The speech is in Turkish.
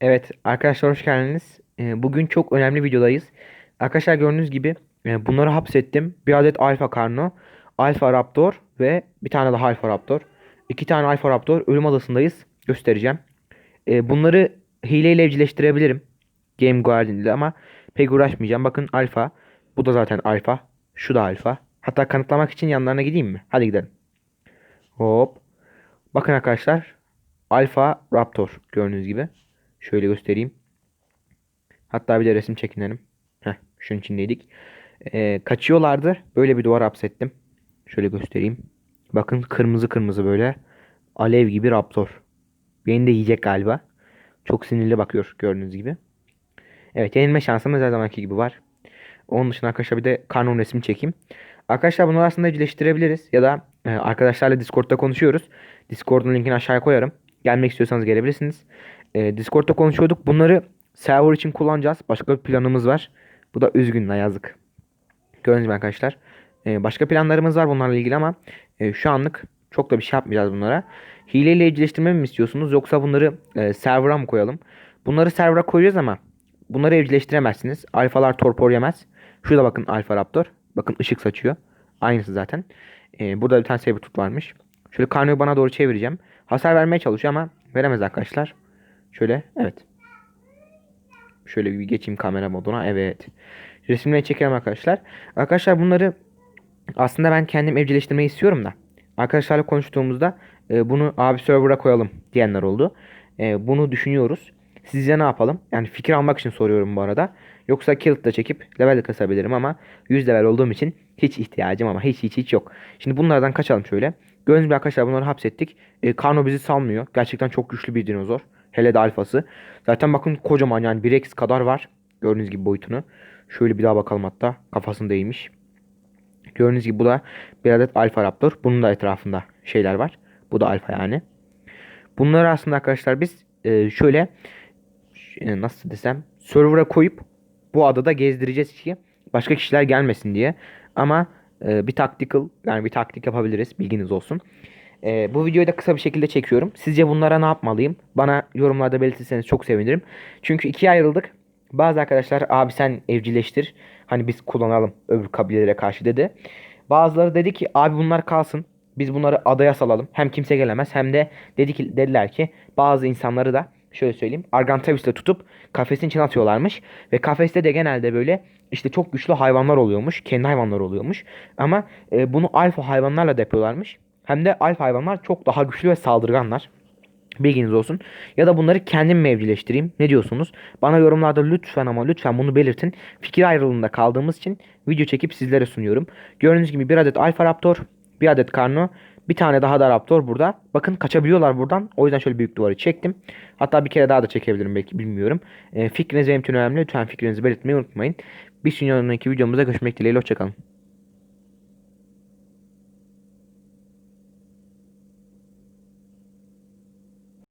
Evet arkadaşlar hoş geldiniz. Ee, Bugün çok önemli videodayız. Arkadaşlar gördüğünüz gibi e, bunları hapsettim. Bir adet Alfa Karno, Alfa Raptor ve bir tane daha Alfa Raptor. İki tane Alfa Raptor ölüm adasındayız. Göstereceğim. Ee, Bunları hileyle evcilleştirebilirim. Game Guardian ile ama pek uğraşmayacağım. Bakın Alfa. Bu da zaten Alfa. Şu da Alfa. Hatta kanıtlamak için yanlarına gideyim mi? Hadi gidelim. Hop. Bakın arkadaşlar. Alfa Raptor gördüğünüz gibi. Şöyle göstereyim. Hatta bir de resim çekinelim. Heh, şunun içindeydik. Ee, kaçıyorlardı. Böyle bir duvar hapsettim. Şöyle göstereyim. Bakın kırmızı kırmızı böyle. Alev gibi raptor. Beni de yiyecek galiba. Çok sinirli bakıyor gördüğünüz gibi. Evet yenilme şansımız her zamanki gibi var. Onun dışında arkadaşlar bir de karnın resmi çekeyim. Arkadaşlar bunları aslında evcilleştirebiliriz. Ya da e, arkadaşlarla Discord'da konuşuyoruz. Discord'un linkini aşağıya koyarım. Gelmek istiyorsanız gelebilirsiniz. E, Discord'da konuşuyorduk. Bunları server için kullanacağız. Başka bir planımız var. Bu da üzgün la yazık. Gördüğünüz gibi arkadaşlar. E, başka planlarımız var bunlarla ilgili ama e, şu anlık çok da bir şey yapmayacağız bunlara. Hileyle evcilleştirme mi istiyorsunuz yoksa bunları e, server'a mı koyalım? Bunları server'a koyacağız ama bunları evcilleştiremezsiniz. Alfalar torpor yemez. Şurada bakın Alfa Raptor. Bakın ışık saçıyor. Aynısı zaten. E, burada bir tane Sabertooth varmış. Şöyle karnıyı bana doğru çevireceğim. Hasar vermeye çalışıyor ama veremez arkadaşlar. Şöyle evet. Şöyle bir geçeyim kamera moduna. Evet. Resimleri çekelim arkadaşlar. Arkadaşlar bunları aslında ben kendim evcilleştirmeyi istiyorum da. Arkadaşlarla konuştuğumuzda e, bunu abi server'a koyalım diyenler oldu. E, bunu düşünüyoruz. Sizce ne yapalım? Yani fikir almak için soruyorum bu arada. Yoksa Kilt'da çekip level kasabilirim ama 100 level olduğum için hiç ihtiyacım ama hiç hiç hiç yok. Şimdi bunlardan kaçalım şöyle. Gördüğünüz gibi arkadaşlar bunları hapsettik. E, Karno bizi salmıyor. Gerçekten çok güçlü bir dinozor. Hele de alfası. Zaten bakın kocaman yani 1x kadar var. Gördüğünüz gibi boyutunu. Şöyle bir daha bakalım hatta. Kafasındaymış. Gördüğünüz gibi bu da bir adet alfa raptor. Bunun da etrafında şeyler var. Bu da alfa yani. Bunları aslında arkadaşlar biz e, şöyle e, nasıl desem server'a koyup bu adada gezdireceğiz ki başka kişiler gelmesin diye. Ama e, bir tactical yani bir taktik yapabiliriz bilginiz olsun. E, bu videoyu da kısa bir şekilde çekiyorum. Sizce bunlara ne yapmalıyım? Bana yorumlarda belirtirseniz çok sevinirim. Çünkü ikiye ayrıldık. Bazı arkadaşlar abi sen evcilleştir. Hani biz kullanalım öbür kabilelere karşı dedi. Bazıları dedi ki abi bunlar kalsın. Biz bunları adaya salalım. Hem kimse gelemez hem de dedi ki, dediler ki bazı insanları da şöyle söyleyeyim. Argantavis'te tutup kafesin içine atıyorlarmış. Ve kafeste de genelde böyle işte çok güçlü hayvanlar oluyormuş. Kendi hayvanları oluyormuş. Ama e, bunu alfa hayvanlarla da. Hem de alfa hayvanlar çok daha güçlü ve saldırganlar. Bilginiz olsun. Ya da bunları kendim mi evcilleştireyim? Ne diyorsunuz? Bana yorumlarda lütfen ama lütfen bunu belirtin. Fikir ayrılığında kaldığımız için video çekip sizlere sunuyorum. Gördüğünüz gibi bir adet Alfa Raptor, bir adet Karno, bir tane daha da Raptor burada. Bakın kaçabiliyorlar buradan. O yüzden şöyle büyük duvarı çektim. Hatta bir kere daha da çekebilirim belki bilmiyorum. E, fikriniz benim için önemli. Lütfen fikrinizi belirtmeyi unutmayın. Bir sonraki videomuzda görüşmek dileğiyle. Hoşçakalın.